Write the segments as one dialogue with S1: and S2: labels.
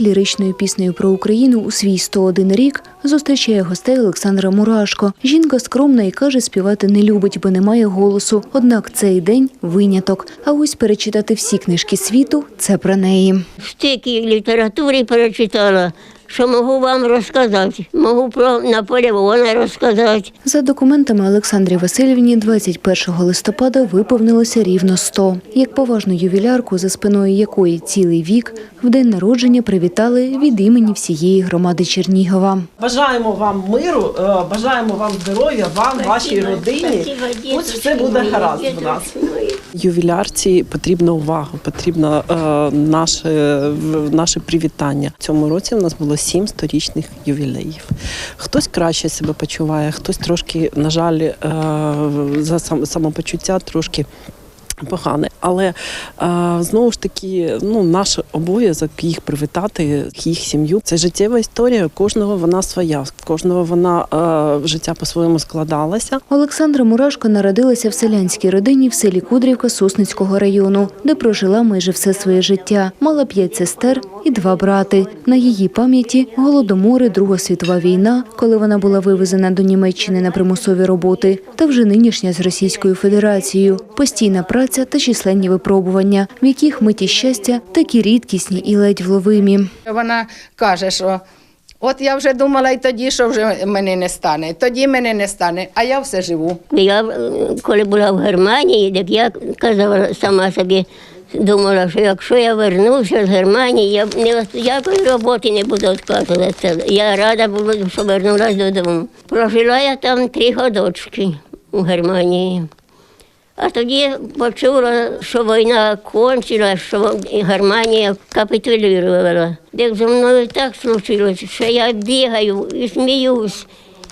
S1: ліричною піснею про Україну у свій 101 рік зустрічає гостей Олександра Мурашко. Жінка скромна і каже, співати не любить, бо немає голосу. Однак цей день виняток. А ось перечитати всі книжки світу це про неї.
S2: стільки літератури перечитала, що можу вам розказати. Можу про Наполеона розказати.
S1: За документами Олександрі Васильівні, 21 листопада виповнилося рівно 100. Як поважну ювілярку, за спиною якої цілий вік, в день народження привітали від імені всієї громади Чернігова.
S3: Бажаємо вам миру, е, бажаємо вам здоров'я, вам, вашій родині. Ось все буде гаразд в нас.
S4: Ювілярці потрібна увага, потрібно е, наше, наше привітання. Цьому році в нас було сім сторічних ювілеїв. Хтось краще себе почуває, хтось трошки, на жаль, е, за сам, самопочуття трошки. Погане, але знову ж таки, ну наш обов'язок їх привітати, їх сім'ю. Це життєва історія. Кожного вона своя, кожного вона життя по-своєму складалася.
S1: Олександра Мурашко народилася в селянській родині в селі Кудрівка Сосницького району, де прожила майже все своє життя. Мала п'ять сестер і два брати. На її пам'яті голодомори, Друга світова війна, коли вона була вивезена до Німеччини на примусові роботи, та вже нинішня з Російською Федерацією. Постійна праця та численні випробування, в яких миті щастя такі рідкісні і ледь вловимі.
S5: Вона каже, що от я вже думала і тоді, що вже мене не стане, тоді мене не стане, а я все живу.
S2: Я коли була в Германії, так я казала сама собі, думала, що якщо я вернуся з Германії, я не ніякої роботи не буду відказуватися. Я рада була, що вернулася додому. Прожила я там три годочки у Германії. А тоді почула, що війна кончила, що Германія капітулювала. Де зі мною так случилось, що я бігаю і сміюсь,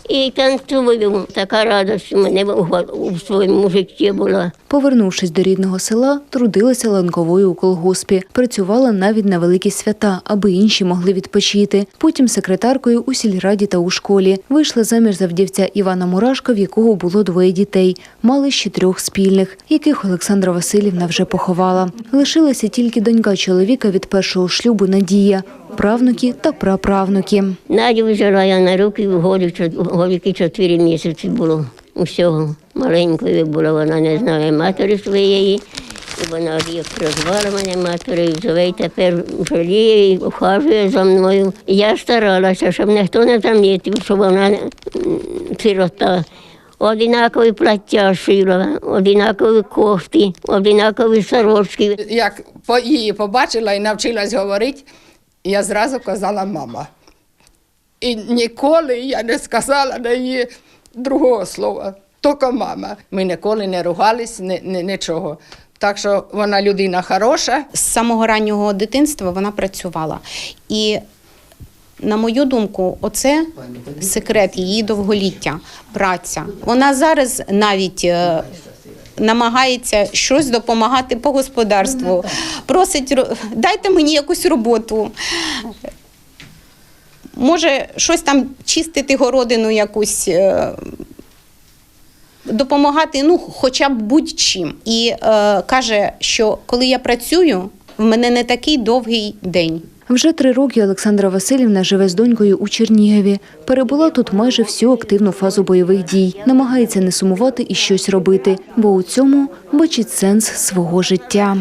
S2: і танцюю. Така радість у мене в у своєму житті була.
S1: Повернувшись до рідного села, трудилася ланковою у колгоспі. Працювала навіть на великі свята, аби інші могли відпочити. Потім секретаркою у сільраді та у школі. Вийшла заміж за вдівця Івана Мурашка, в якого було двоє дітей. Мали ще трьох спільних, яких Олександра Васильівна вже поховала. Лишилася тільки донька чоловіка від першого шлюбу Надія, правнуки та праправнуки.
S2: Надю взяла я на руки в голі, голіки чотири місяці було усього. Маленькою була, вона не знає матері своєї. І вона як прозвала мене матері, і тепер жаліє і ухажує за мною. І Я старалася, щоб ніхто не замітив, що вона сирота. Одинакові плаття шила, одинакові кофти, одинакові сорочки.
S5: Як її побачила і навчилась говорити, я зразу казала мама. І ніколи я не сказала на її другого слова, тільки мама. Ми ніколи не ругались, ні, ні, нічого. Так що вона людина хороша.
S6: з самого раннього дитинства вона працювала. І на мою думку, оце секрет її довголіття, праця. Вона зараз навіть е, намагається щось допомагати по господарству. Просить, дайте мені якусь роботу. Може, щось там чистити городину якусь. е, Допомагати, ну, хоча б будь-чим. І е, каже, що коли я працюю, в мене не такий довгий день.
S1: Вже три роки Олександра Васильівна живе з донькою у Чернігові. Перебула тут майже всю активну фазу бойових дій. Намагається не сумувати і щось робити, бо у цьому бачить сенс свого життя.